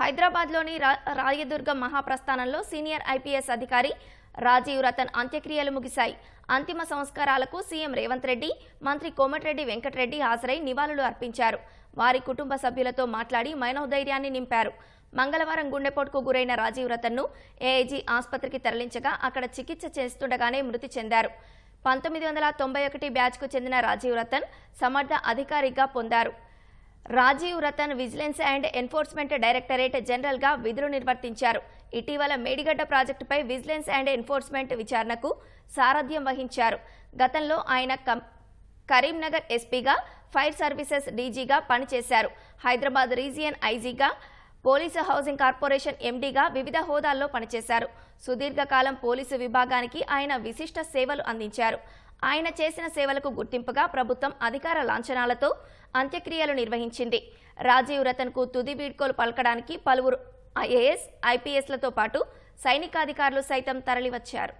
హైదరాబాద్లోని రాయదుర్గ రాయదుర్గం మహాప్రస్థానంలో senior IPS అధికారి రాజీవ్ రతన్ అంత్యక్రియలు ముగిశాయి. అంతిమ సంస్కారాలకు సీఎం రేవంత్ రెడ్డి మంత్రి కోమటిరెడ్డి వెంకటరెడ్డి హాజరై నివాళులు అర్పించారు. వారి కుటుంబ సభ్యులతో మాట్లాడి మనోధైర్యాన్ని నింపారు. మంగళవారం గుండెపోటుకు గురైన రాజీవ్ రతన్ను ఏఐజీ ఆసుపత్రికి తరలించగా అక్కడ చికిత్స చేస్తుండగానే మృతి చెందారు. పంతొమ్మిది వందల తొంభై ఒకటి బ్యాచ్కు చెందిన రాజీవ్ రతన్ సమర్థ అధికారిగా పొందారు. Rajiv Ratan vigilance and enforcement directorate జనరల్గా విధులు నిర్వర్తించారు. ఇటీవల మేడిగడ్డ ప్రాజెక్టుపై విజిలెన్స్ అండ్ ఎన్ఫోర్స్మెంట్ విచారణకు సారథ్యం వహించారు. గతంలో ఆయన కం- కరీంనగర్ ఎస్పీగా ఫైర్ సర్వీసెస్ డీజీగా పనిచేశారు. హైదరాబాద్ రీజియన్ ఐజీగా పోలీసు హౌసింగ్ కార్పొరేషన్ ఎండీగా వివిధ హోదాల్లో పనిచేశారు. సుదీర్ఘకాలం పోలీసు విభాగానికి ఆయన విశిష్ట సేవలు అందించారు. ఆయన చేసిన సేవలకు గుర్తింపుగా ప్రభుత్వం అధికార లాంఛనాలతో అంత్యక్రియలు నిర్వహించింది. రాజీవ్ రతన్కు తుది వీడ్కోలు పలకడానికి పలువురు ఐఏఎస్ ఐపీఎస్లతో పాటు సైనికాధికారులు సైతం తరలివచ్చారు.